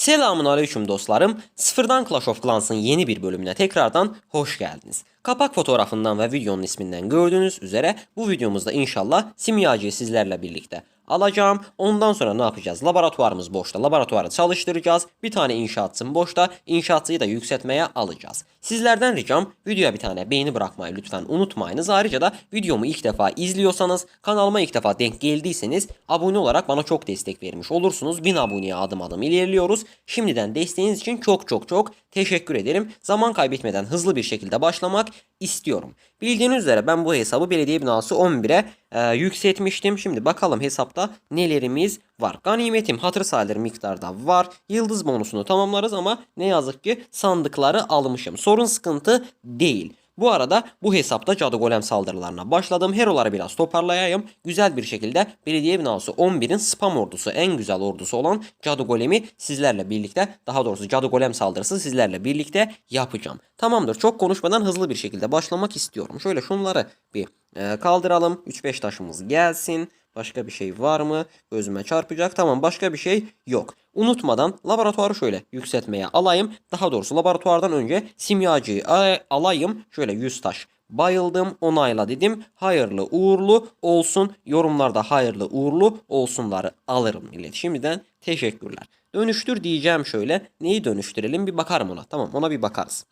Selamun aleyküm dostlarım. Sıfırdan Clash of Clans'ın yeni bir bölümüne tekrardan hoş geldiniz. Kapak fotoğrafından ve videonun isminden gördüğünüz üzere bu videomuzda inşallah simyacıyı sizlerle birlikte alacağım. Ondan sonra ne yapacağız? Laboratuvarımız boşta. Laboratuvarı çalıştıracağız. Bir tane inşaatsın boşta. İnşaatçıyı da yükseltmeye alacağız. Sizlerden ricam videoya bir tane beğeni bırakmayı lütfen unutmayınız. Ayrıca da videomu ilk defa izliyorsanız, kanalıma ilk defa denk geldiyseniz abone olarak bana çok destek vermiş olursunuz. 1000 aboneye adım adım ilerliyoruz. Şimdiden desteğiniz için çok çok çok teşekkür ederim. Zaman kaybetmeden hızlı bir şekilde başlamak istiyorum. Bildiğiniz üzere ben bu hesabı belediye binası 11'e e, yükseltmiştim. Şimdi bakalım hesapta nelerimiz var. Ganimetim hatır sayılır miktarda var. Yıldız bonusunu tamamlarız ama ne yazık ki sandıkları almışım. Sorun sıkıntı değil. Bu arada bu hesapta cadı golem saldırılarına başladım. Heroları biraz toparlayayım. Güzel bir şekilde belediye binası 11'in spam ordusu en güzel ordusu olan cadı golemi sizlerle birlikte daha doğrusu cadı golem saldırısı sizlerle birlikte yapacağım. Tamamdır çok konuşmadan hızlı bir şekilde başlamak istiyorum. Şöyle şunları bir e, kaldıralım. 3-5 taşımız gelsin. Başka bir şey var mı? Gözüme çarpacak. Tamam başka bir şey yok. Unutmadan laboratuvarı şöyle yükseltmeye alayım. Daha doğrusu laboratuvardan önce simyacıyı alayım. Şöyle 100 taş bayıldım onayla dedim. Hayırlı uğurlu olsun. Yorumlarda hayırlı uğurlu olsunları alırım millet. Şimdiden teşekkürler. Dönüştür diyeceğim şöyle. Neyi dönüştürelim bir bakarım ona. Tamam ona bir bakarız.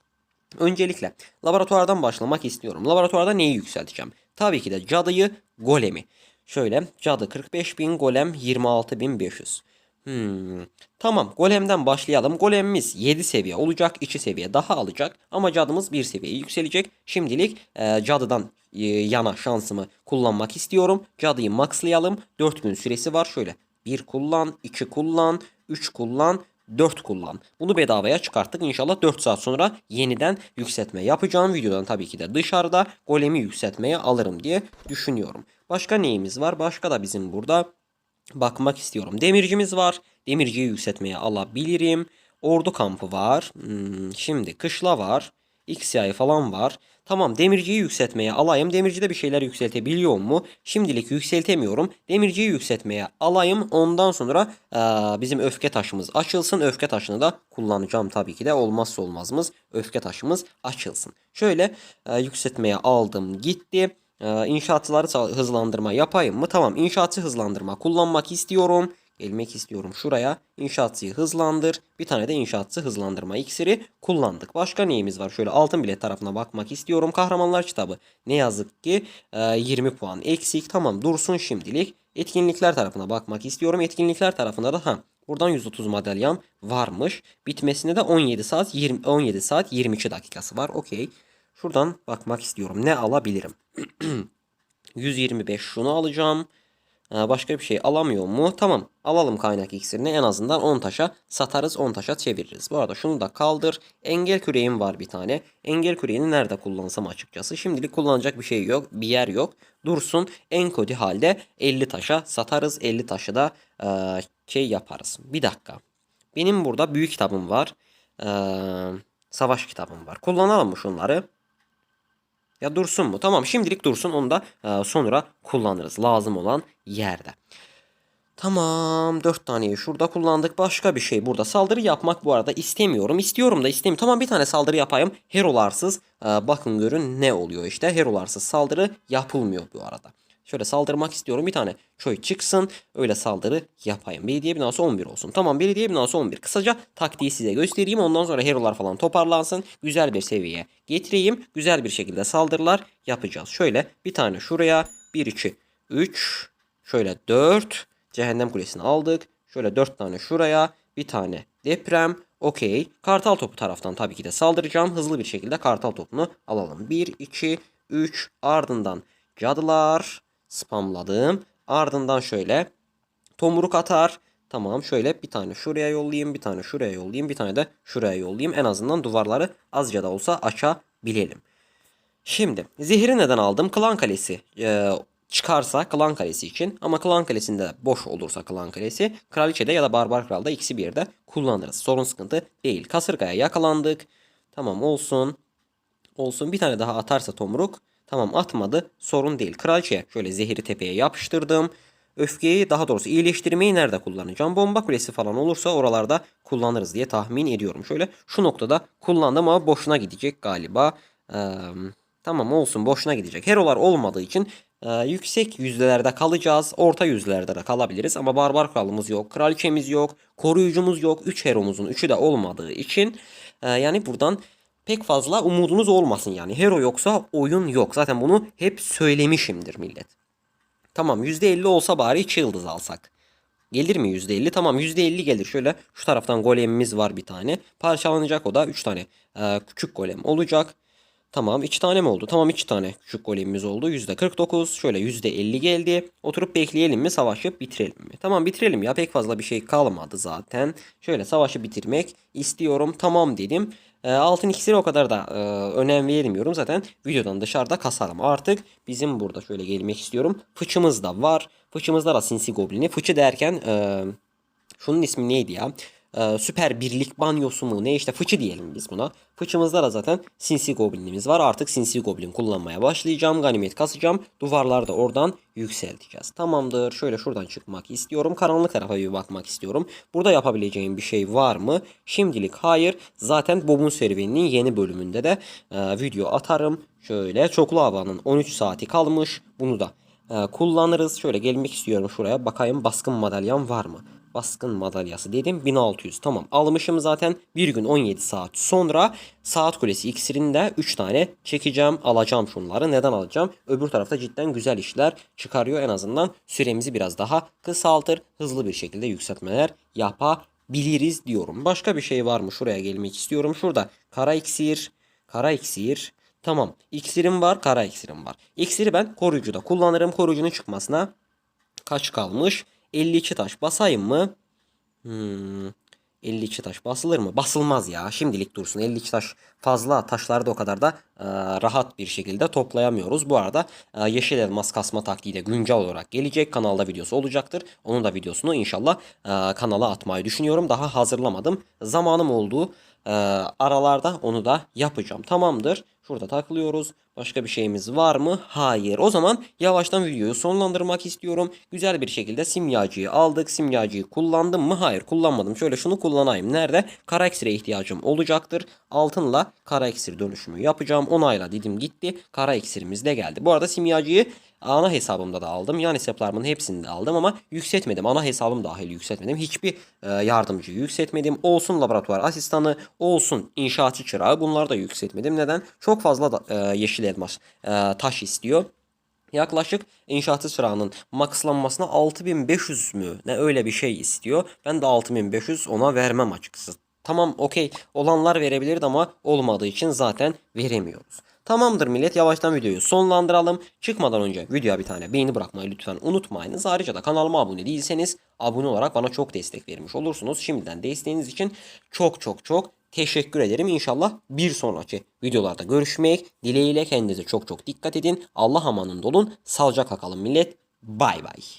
Öncelikle laboratuvardan başlamak istiyorum. Laboratuvarda neyi yükselteceğim? Tabii ki de cadıyı, golemi. Şöyle cadı 45.000, golem 26.500. Hmm. Tamam golemden başlayalım. Golemimiz 7 seviye olacak. 2 seviye daha alacak. Ama cadımız 1 seviye yükselecek. Şimdilik e, cadıdan e, yana şansımı kullanmak istiyorum. Cadıyı maxlayalım. 4 gün süresi var. Şöyle 1 kullan, 2 kullan, 3 kullan, 4 kullan. Bunu bedavaya çıkarttık. İnşallah 4 saat sonra yeniden yükseltme yapacağım. Videodan tabii ki de dışarıda golemi yükseltmeye alırım diye düşünüyorum. Başka neyimiz var? Başka da bizim burada bakmak istiyorum. Demircimiz var. Demirciyi yükseltmeye alabilirim. Ordu kampı var. Hmm, şimdi kışla var. XCI falan var. Tamam demirciyi yükseltmeye alayım. Demircide bir şeyler yükseltebiliyor mu? Şimdilik yükseltemiyorum. Demirciyi yükseltmeye alayım. Ondan sonra eee, bizim öfke taşımız açılsın. Öfke taşını da kullanacağım tabii ki de. Olmazsa olmazımız öfke taşımız açılsın. Şöyle eee, yükseltmeye aldım gitti. Ee, inşaatçıları hızlandırma yapayım mı? Tamam inşaatçı hızlandırma kullanmak istiyorum. Gelmek istiyorum şuraya. İnşaatçıyı hızlandır. Bir tane de inşaatçı hızlandırma iksiri kullandık. Başka neyimiz var? Şöyle altın bilet tarafına bakmak istiyorum. Kahramanlar kitabı. Ne yazık ki e, 20 puan eksik. Tamam dursun şimdilik. Etkinlikler tarafına bakmak istiyorum. Etkinlikler tarafında da ha Buradan 130 madalyan varmış. Bitmesine de 17 saat 20 17 saat 22 dakikası var. Okey. Şuradan bakmak istiyorum. Ne alabilirim? 125 şunu alacağım. Başka bir şey alamıyor mu? Tamam. Alalım kaynak iksirini. En azından 10 taşa satarız. 10 taşa çeviririz. Bu arada şunu da kaldır. Engel küreğim var bir tane. Engel küreğini nerede kullansam açıkçası. Şimdilik kullanacak bir şey yok. Bir yer yok. Dursun. En kötü halde 50 taşa satarız. 50 taşı da e, şey yaparız. Bir dakika. Benim burada büyük kitabım var. E, savaş kitabım var. Kullanalım mı şunları? Ya dursun mu? Tamam şimdilik dursun onu da e, sonra kullanırız lazım olan yerde. Tamam dört taneyi şurada kullandık. Başka bir şey burada saldırı yapmak bu arada istemiyorum. İstiyorum da istemiyorum. Tamam bir tane saldırı yapayım. Herolarsız e, bakın görün ne oluyor işte. Herolarsız saldırı yapılmıyor bu arada. Şöyle saldırmak istiyorum. Bir tane köy çıksın. Öyle saldırı yapayım. Belediye binası 11 olsun. Tamam belediye binası 11. Kısaca taktiği size göstereyim. Ondan sonra herolar falan toparlansın. Güzel bir seviyeye getireyim. Güzel bir şekilde saldırılar yapacağız. Şöyle bir tane şuraya. 1, 2, 3. Şöyle 4. Cehennem kulesini aldık. Şöyle 4 tane şuraya. Bir tane deprem. Okey. Kartal topu taraftan tabii ki de saldıracağım. Hızlı bir şekilde kartal topunu alalım. 1, 2, 3. Ardından cadılar. Spamladım. Ardından şöyle tomruk atar. Tamam şöyle bir tane şuraya yollayayım, bir tane şuraya yollayayım, bir tane de şuraya yollayayım. En azından duvarları azca da olsa açabilelim. Şimdi zehri neden aldım? Klan Kalesi e, çıkarsa Klan Kalesi için ama Klan Kalesi'nde boş olursa Klan Kalesi Kraliçe'de ya da Barbar Kral'da ikisi bir yerde kullanırız. Sorun sıkıntı değil. Kasırgaya yakalandık. Tamam olsun. Olsun bir tane daha atarsa tomruk. Tamam atmadı sorun değil. Kraliçeye şöyle zehri tepeye yapıştırdım. öfkeyi daha doğrusu iyileştirmeyi nerede kullanacağım? Bomba kulesi falan olursa oralarda kullanırız diye tahmin ediyorum. Şöyle şu noktada kullandım ama boşuna gidecek galiba. Ee, tamam olsun boşuna gidecek. Herolar olmadığı için e, yüksek yüzdelerde kalacağız. Orta yüzdelerde de kalabiliriz. Ama barbar kralımız yok. Kraliçemiz yok. Koruyucumuz yok. 3 heromuzun 3'ü de olmadığı için e, yani buradan pek fazla umudunuz olmasın yani. Hero yoksa oyun yok. Zaten bunu hep söylemişimdir millet. Tamam %50 olsa bari 2 yıldız alsak. Gelir mi %50? Tamam %50 gelir. Şöyle şu taraftan golemimiz var bir tane. Parçalanacak o da 3 tane e, küçük golem olacak. Tamam 2 tane mi oldu? Tamam 2 tane küçük golemimiz oldu. %49 şöyle %50 geldi. Oturup bekleyelim mi savaşı bitirelim mi? Tamam bitirelim ya pek fazla bir şey kalmadı zaten. Şöyle savaşı bitirmek istiyorum. Tamam dedim. E, altın iksiri o kadar da e, önem vermiyorum. Zaten videodan dışarıda kasarım. Artık bizim burada şöyle gelmek istiyorum. Fıçımız da var. Fıçımızda da sinsi goblini. Fıçı derken e, şunun ismi neydi ya? Ee, süper birlik banyosu mu ne işte fıçı diyelim biz buna. Fıçımızda da zaten sinsi goblinimiz var. Artık sinsi goblin kullanmaya başlayacağım. Ganimet kasacağım. Duvarları da oradan yükselteceğiz. Tamamdır. Şöyle şuradan çıkmak istiyorum. Karanlık tarafa bir bakmak istiyorum. Burada yapabileceğim bir şey var mı? Şimdilik hayır. Zaten Bob'un serüveninin yeni bölümünde de e, video atarım. Şöyle çoklu havanın 13 saati kalmış. Bunu da e, kullanırız. Şöyle gelmek istiyorum şuraya. Bakayım baskın madalyan var mı? Baskın madalyası dedim. 1600 tamam almışım zaten. Bir gün 17 saat sonra saat kulesi iksirinde 3 tane çekeceğim alacağım şunları. Neden alacağım? Öbür tarafta cidden güzel işler çıkarıyor. En azından süremizi biraz daha kısaltır. Hızlı bir şekilde yükseltmeler yapabiliriz diyorum. Başka bir şey var mı? Şuraya gelmek istiyorum. Şurada kara iksir kara iksir. Tamam iksirim var kara iksirim var. İksiri ben koruyucuda kullanırım. Koruyucunun çıkmasına kaç kalmış 52 taş basayım mı? Hmm. 52 taş basılır mı? Basılmaz ya. Şimdilik dursun. 52 taş fazla. Taşları da o kadar da e, rahat bir şekilde toplayamıyoruz. Bu arada e, yeşil elmas kasma taktiği de güncel olarak gelecek. Kanalda videosu olacaktır. Onun da videosunu inşallah e, kanala atmayı düşünüyorum. Daha hazırlamadım. Zamanım olduğu e, aralarda onu da yapacağım. Tamamdır. Şurada takılıyoruz. Başka bir şeyimiz var mı? Hayır. O zaman yavaştan videoyu sonlandırmak istiyorum. Güzel bir şekilde simyacıyı aldık. Simyacıyı kullandım mı? Hayır kullanmadım. Şöyle şunu kullanayım. Nerede? Kara eksire ihtiyacım olacaktır. Altınla kara eksir dönüşümü yapacağım. Onayla dedim gitti. Kara eksirimiz de geldi. Bu arada simyacıyı ana hesabımda da aldım. Yan hesaplarımın hepsini de aldım ama yükseltmedim. Ana hesabım dahil yükseltmedim. Hiçbir e, yardımcı yükseltmedim. Olsun laboratuvar asistanı, olsun inşaatçı çırağı bunları da yükseltmedim. Neden? Çok fazla da, e, yeşil elmas e, taş istiyor. Yaklaşık inşaatı çırağının maxlanmasına 6500 mü ne öyle bir şey istiyor. Ben de 6500 ona vermem açıkçası. Tamam okey olanlar verebilirdi ama olmadığı için zaten veremiyoruz. Tamamdır millet yavaştan videoyu sonlandıralım. Çıkmadan önce videoya bir tane beğeni bırakmayı lütfen unutmayınız. Ayrıca da kanalıma abone değilseniz abone olarak bana çok destek vermiş olursunuz. Şimdiden desteğiniz için çok çok çok teşekkür ederim. İnşallah bir sonraki videolarda görüşmek dileğiyle kendinize çok çok dikkat edin. Allah amanında olun. Sağlıcakla kalın millet. Bay bay.